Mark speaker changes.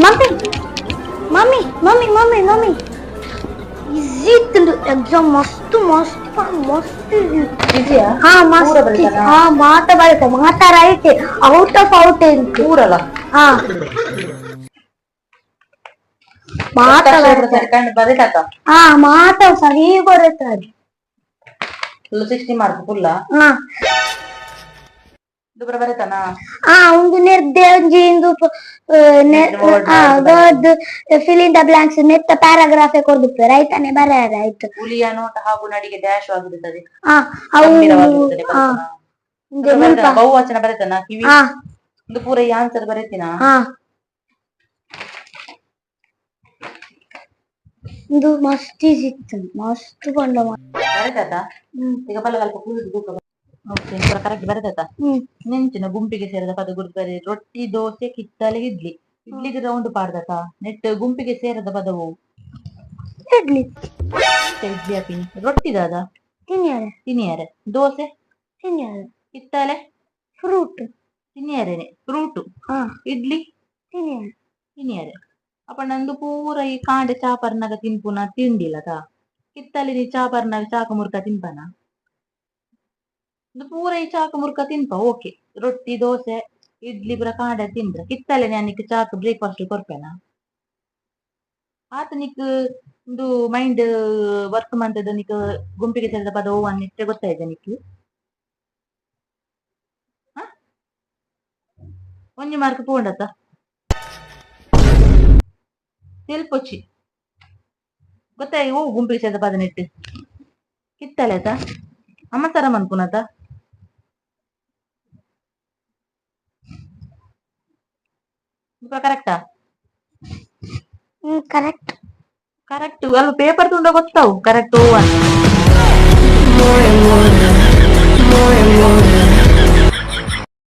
Speaker 1: Mummy mummy mummy mummy mummy ಇಜಿತ್ತು exam ಮಸ್ತ್ ಮಸ್ತ್ ಮಸ್ತ್
Speaker 2: ಇದೆಯಾ
Speaker 1: ಹಾ ಮಸ್ತ್
Speaker 2: ಪೂರ ಬರೀತಾನಾ?
Speaker 1: ಹಾ ಮಾತ ಬರುತ್ತೆ ಮಾತ ರೈಟ್ ಔಟ್ ಆಫ್ ಔಟ್ ಉಂಟು
Speaker 2: ಊರಲ್ಲ
Speaker 1: ಹಾ ಮಾತ ಬರುತ್ತೆ
Speaker 2: ಸರಿ ಕಂಡು ಬರೀತಾತ
Speaker 1: ಹಾ ಮಾತ ಸರಿ ಬರುತ್ತದೆ
Speaker 2: ಫುಲ್ ಸಿಕ್ಸ್ಟಿ ಮಾರ್ಕ್ ಫುಲ್ಲ
Speaker 1: ಹಾ ಆ ಒಂದು ನಿರ್ದೆ ಒಂಜಿ ಇಂದು
Speaker 2: word
Speaker 1: ದೊಡ್ಡ ಫಿಲ್ ಇನ್ ದ ಬ್ಲಾಂಕ್ಸ್ ನೆತ್ತ ಪ್ಯಾರಾಗ್ರಾಫ್ ಕೊಡ್ಬೇಕು ರೈತನೇ ಬರೆಯದ ಆಯ್ತು.
Speaker 2: ಹುಲಿಯ ನೋಟ ಹಾಗೂ ನಡಿಗೆ ಡ್ಯಾಶ್ ಆಗಿರುತ್ತದೆ
Speaker 1: ಆ ಅವು
Speaker 2: ಬಹುವಚನ ಬರೀತಾನ ಕಿವಿ? ಒಂದು ಪೂರ ಈ ಆನ್ಸರ್ ಬರೀತೀನ
Speaker 1: ಹಾ ಇದು ಮಸ್ತ್ ಈಸಿ ಇತ್ತು ಮಸ್ತ್ ಬಂಡ
Speaker 2: ಬರೀತಾತ
Speaker 1: ಹ್ಮ್.
Speaker 2: ಈಗ ಬಲ್ಲ ಸ್ವಲ್ಪ ಕುಳಿದು ಓಕೆ ಕರೆಕ್ಟ್ ಬರೀತಾತ?
Speaker 1: ಹ್ಮ್.
Speaker 2: ನೆಂಚಿನ ಗುಂಪಿಗೆ ಸೇರಿದ ಪದ ಗುರುತು ಬರೀ ರೊಟ್ಟಿ ದೋಸೆ ಕಿತ್ತಲೆ ಇಡ್ಲಿ. ಇಡ್ಲಿಗೆ ರೌಂಡ್ ಪಾಡ್ದತ? ನೆಟ್ ಗುಂಪಿಗೆ ಸೇರದ ಪದವು?
Speaker 1: ಇಡ್ಲಿ.
Speaker 2: ಇಡ್ಲಿ ಹಾಕಿನಿ ರೊಟ್ಟಿ ದಾದ
Speaker 1: ತಿನ್ಯಾರೆ.
Speaker 2: ತಿನಿಯಾರೆ. ದೋಸೆ?
Speaker 1: ತಿನ್ಯಾರೆ.
Speaker 2: ಕಿತ್ತಲೆ?
Speaker 1: ಫ್ರೂಟ್.
Speaker 2: ತಿನಿಯಾರೇನೆ. ಫ್ರೂಟ್?
Speaker 1: ಹಾ.
Speaker 2: ಇಡ್ಲಿ?
Speaker 1: ತಿನ್ಯಾರೆ.
Speaker 2: ತಿನ್ಯಾರೆ. ಅಪ್ಪ ನಂದು ಪೂರ ಈ ಕಾಂಡೆ ಚಾಪರ್ನಾಗ ತಿನ್ಪುನ ತಿಂಡಿಲತ ಕಿತ್ತಲೆ ನೀ ಚಾಪರ್ನಾಗ ಚಾಕ ಮುರ್ಕ ತಿನ್ಪನ? ಪೂರ ಈ ಚಾಕ ಮುರ್ಕ ತಿನ್ಪ ಓಕೆ ರೊಟ್ಟಿ, ದೋಸೆ, ಇಡ್ಲಿ, ಪೂರ ಕಾಂಡ ತಿಂದ್ರ. ಕಿತ್ತಲೆ ನನಗೆ ಚಾಕು ಬ್ರೇಕ್ಫಾಸ್ಟ್ ಕೊರ್ಪೇನ ಆತ ನಿಕ್ ಒಂದು ಮೈಂಡ್ ವರ್ಕ್ ಮಂತದ ನಿಕ್ ಗುಂಪಿಗೆ ಸೇರಿದ ಪದ ಓ ಅನ್ನಿಟ್ಟೆ ಗೊತ್ತಾಯ್ತ ನಿಕ್? ಒಂದು ಒಂಜಿ ಮಾರ್ಕ್ ಪೋಂಡತ ತೆಲ್ಪೊಚ್ಚಿ. ಗೊತ್ತಾಯಿ, ಓ ಗುಂಪಿಗೆ ಸೇರಿದ ಪದ ನೆಟ್ಟು. ಕಿತ್ತಲೆ ಆತ ಅಮ್ಮ ತರ ಮನ್ಪುನತ ಕರೆಕ್ಟಾ
Speaker 1: ಹ್ಮ್ ಕರೆಕ್ಟ್
Speaker 2: ಕರೆಕ್ಟ್ ಅಲ್ಪ ಪೇಪರ್ ತುಂಡ ಗೊತ್ತಾವು ಕರೆಕ್ಟ್